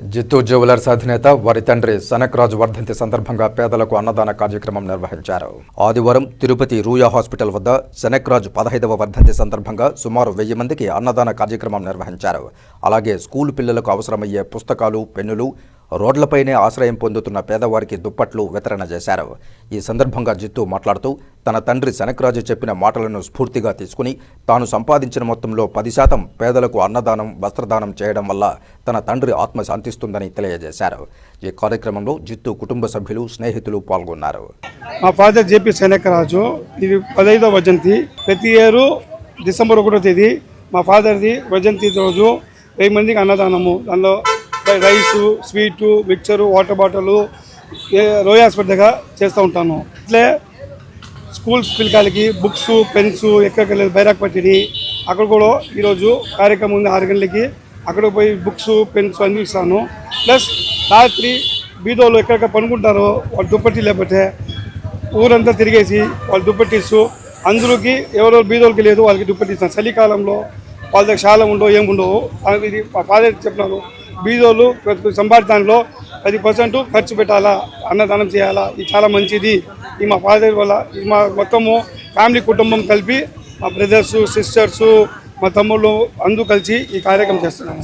జిత్తు jewellers అధినేత వారి తండ్రి సనక్రాజు వర్ధంతి సందర్భంగా పేదలకు అన్నదాన కార్యక్రమం నిర్వహించారు. ఆదివారం తిరుపతి రూయా హాస్పిటల్ వద్ద సనక్రాజు పదహైదవ వర్ధంతి సందర్భంగా సుమారు వెయ్యి మందికి అన్నదాన కార్యక్రమం నిర్వహించారు. అలాగే స్కూల్ పిల్లలకు అవసరమయ్యే పుస్తకాలు పెన్నులు రోడ్లపైనే ఆశ్రయం పొందుతున్న పేదవారికి దుప్పట్లు వితరణ చేశారు. ఈ సందర్భంగా జిత్తు మాట్లాడుతూ తన తండ్రి శనకరాజు చెప్పిన మాటలను స్ఫూర్తిగా తీసుకుని తాను సంపాదించిన మొత్తంలో పది శాతం పేదలకు అన్నదానం వస్త్రదానం చేయడం వల్ల తన తండ్రి ఆత్మ శాంతిస్తుందని తెలియజేశారు. ఈ కార్యక్రమంలో జిత్తు కుటుంబ సభ్యులు స్నేహితులు పాల్గొన్నారు. మా ఫాదర్ జేపీ శనకరాజు ఇది పదహైదవ వజంతి. ప్రతి ఇయరు డిసెంబర్ ఒకటో తేదీ మా ఫాదర్ది వజంతి రోజు వెయ్యి మందికి అన్నదానము. దానిలో rice sweet mixture water bottle Roy hospital దగ్గర చేస్తూ ఉంటాను. ఇట్లే స్కూల్స్ పిల్లకాయలకి బుక్స్ పెన్స్ ఎక్కడికి వెళ్ళేది బైరాక్పట్టిని అక్కడ కూడా ఈరోజు కార్యక్రమం ఉంది ఆరు గంటలకి. అక్కడ పోయి బుక్స్ పెన్స్ అన్ని ఇస్తాను. ప్లస్ రాత్రి బీదోళ్ళు ఎక్కడెక్కడ పనుకుంటారో వాళ్ళు దుప్పటి లేకపోతే ఊరంతా తిరిగేసి వాళ్ళు దుప్పటిస్తూ అందరికి ఎవరెవరు బీదోళ్ళకి లేదు వాళ్ళకి దుప్పటి ఇస్తాను. చలికాలంలో వాళ్ళ దగ్గర చాలా ఉండవు ఏముండవు. ఇది మా ఫాదర్ చెప్పినారు బీదోళ్ళు ప్రతి సంపాదించడంలో పది పర్సెంట్ ఖర్చు పెట్టాలా అన్నదానం చేయాలా? ఇది చాలా మంచిది. ఈ మా ఫాదర్ వల్ల ఇది మా మొత్తము ఫ్యామిలీ కుటుంబం కలిపి మా బ్రదర్సు సిస్టర్స్ మా తమ్ముళ్ళు అందరూ కలిసి ఈ కార్యక్రమం చేస్తున్నాము.